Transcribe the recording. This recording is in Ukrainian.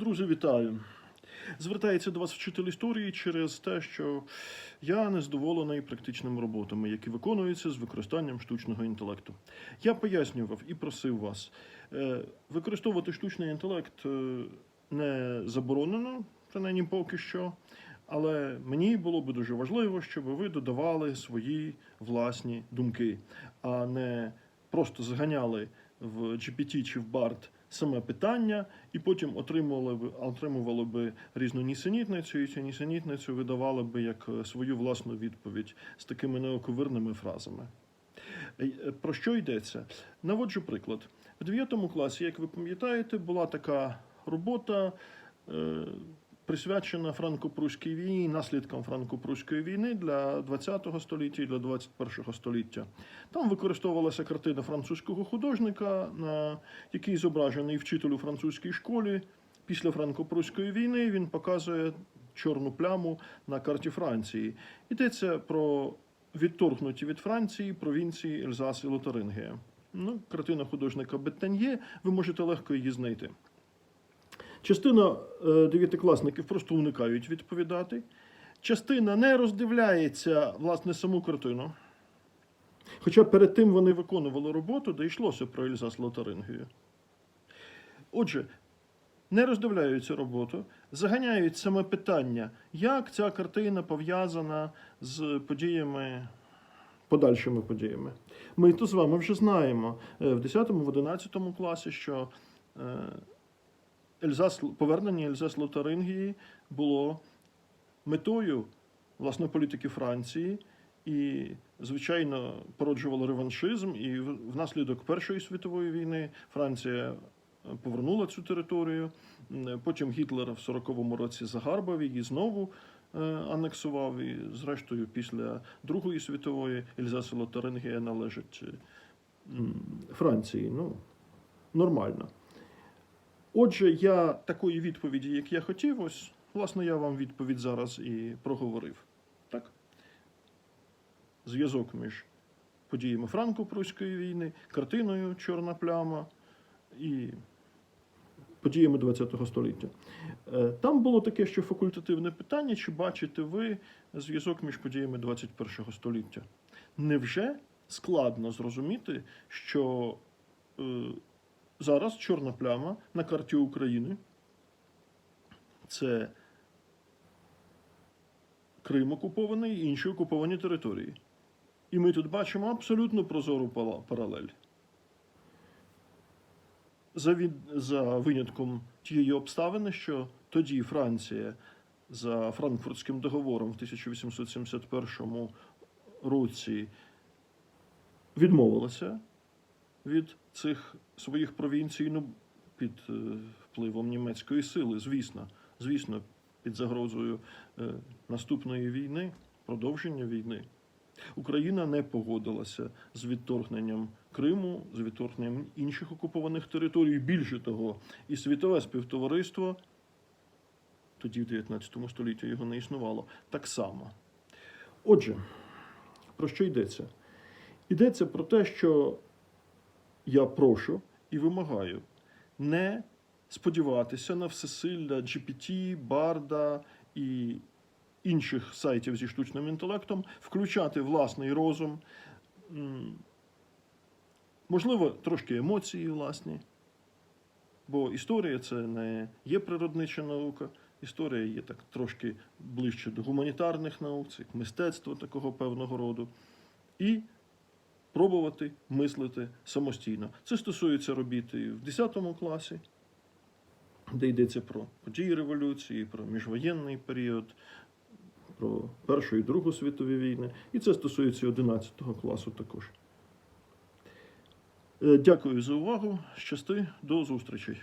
Друзі, вітаю! Звертається до вас вчитель історії через те, що я незадоволений практичними роботами, які виконуються з використанням штучного інтелекту. Я пояснював і просив вас е, використовувати штучний інтелект е, не заборонено, принаймні поки що. Але мені було би дуже важливо, щоб ви додавали свої власні думки, а не просто зганяли в GPT чи в BART саме питання, і потім отримували б, отримували би різну нісенітницю, і цю нісенітницю видавали би як е, свою власну відповідь з такими неоковирними фразами. Е, е, Про що йдеться? Наводжу приклад. В 9 класі, як ви пам'ятаєте, була така робота. Присвячена франко-пруській війні, наслідкам франко-пруської війни для 20 століття і для 21 століття. Там використовувалася картина французького художника, який зображений вчитель у французькій школі. Після франко-пруської війни він показує чорну пляму на карті Франції. Йдеться про відторгнуті від Франції провінції Ельзас і Лотарингія. Ну, картина художника Беттен'є, ви можете легко її знайти. Частина е, дев'ятикласників просто уникають відповідати. Частина не роздивляється власне саму картину. Хоча перед тим вони виконували роботу, де йшлося про Ельзас Лотарингію. Отже, не роздивляються роботу, заганяють саме питання, як ця картина пов'язана з подіями, подальшими подіями. Ми то з вами вже знаємо е, в 10-11 класі, що е, Ельзас, повернення Ельзас Лотарингії було метою власне політики Франції і, звичайно, породжувало реваншизм. І внаслідок Першої світової війни Франція е, повернула цю територію. Потім Гітлер в 40-му році загарбав її знову. е, Анексував і, зрештою, після Другої світової Ельзас Лотарингія належить е, Франції. Ну, нормально. Отже, я такої відповіді, як я хотів, ось, власне, я вам відповідь зараз і проговорив. Так? Зв'язок між подіями Франко-Пруської війни, картиною Чорна пляма і подіями ХХ століття. Е, Там було таке, що факультативне питання, чи бачите ви зв'язок між подіями 21 століття? Невже складно зрозуміти, що е, зараз чорна пляма на карті України це Крим окупований і інші окуповані території. І ми тут бачимо абсолютно прозору паралель. За, від, за винятком тієї обставини, що тоді Франція за Франкфуртським договором в 1871 році відмовилася від цих своїх провінцій, ну, під е, впливом німецької сили, звісно, звісно, під загрозою е, наступної війни, продовження війни. Україна не погодилася з відторгненням Криму, з відторгненням інших окупованих територій. Більше того, і світове співтовариство, тоді в 19 столітті його не існувало, так само. Отже, про що йдеться? Йдеться про те, що я прошу і вимагаю не сподіватися на всесилля GPT, Барда і інших сайтів зі штучним інтелектом, включати власний розум, можливо, трошки емоції власні. Бо історія це не є природнича наука, історія є так трошки ближче до гуманітарних наук, це як мистецтво такого певного роду. І пробувати мислити самостійно. Це стосується робіт і в 10 класі, де йдеться про події революції, про міжвоєнний період, про Першу і Другу світові війни. І це стосується і 11 класу також. Е, Дякую за увагу. Щасти, до зустрічей.